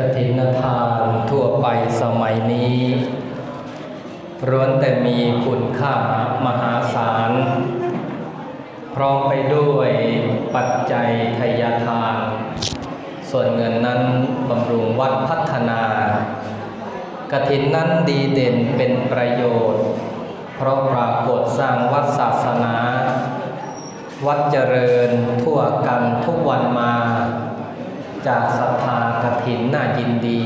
กฐินทานทั่วไปสมัยนี้ร้วนแต่มีคุณค่ามหาศาล พร้อมไปด้วยปัจจัยทยทาน ส่วนเงินนั้นบำรุงวัดพัฒนากฐินนั้นดีเด่นเป็นประโยชน์ เพราะปรากฏสร้างวัดศาสนา วัดเจริญทั่วกันทุกวันมา จากศรัทธา กฐินน่ายินดี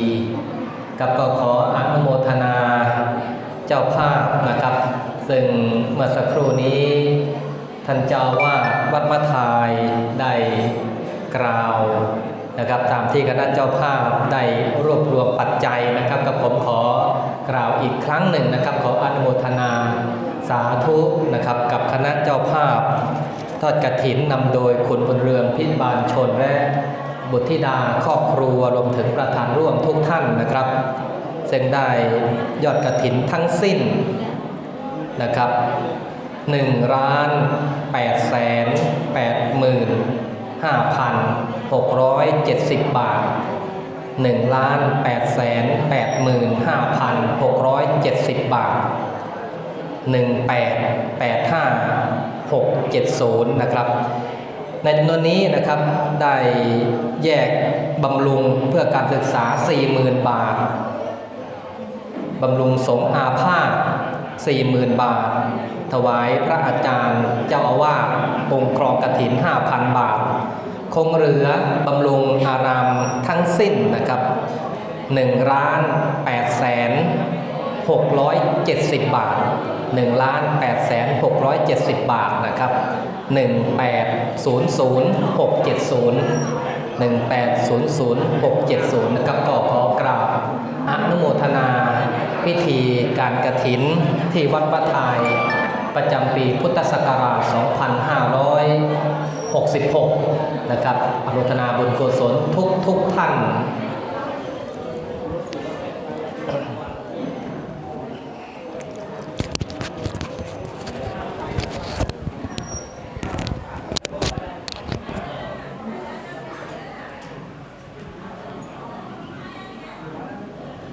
กับก็ขออนุโมทนาเจ้าภาพนะครับ ซึ่งเมื่อสักครู่นี้ ท่านเจ้าว่าดวัดมะทายได้กล่าวนะครับตามที่คณะเจ้าภาพได้รวบรวมปัจจัยนะครับกับผมขอกล่าวอีกครั้งหนึ่งนะครับ ขออนุโมทนาสาธุนะครับกับคณะเจ้าภาพ ทอดกระถินนำโดยคุณบุญเรืองพิบาลชนและ บุตรธิดาครอบครัวรวมถึงประธานร่วมทุกท่านนะครับซึ่งได้ยอดกระถินทั้งสิ้นนะครับ1ล้าน8แสน8หมื่น5,670บาท1ล้าน8แสน8หมื่น5,670บาท1885670นะครับ ในจำนวนนี้นะครับได้แยกบำรุงเพื่อการศึกษา 40,000 บาทบำรุงสงอาพาธ40,000 บาท ถวายพระอาจารย์เจ้าอาวาสองค์กรองกฐิน 5,000 บาท คงเหลือบำรุงอารามทั้งสิ้นนะครับ1ล้าน8 670 บาท1ล้าน8แสน670 บาทนะครับ1800670 1800670 นะครับก็ขอกราบอนุโมทนาพิธีการกระถินที่วัดพระทายประจำปีพุทธศักราช 2566 นะครับอนุโมทนาบุญกุศลทุกทุกท่าน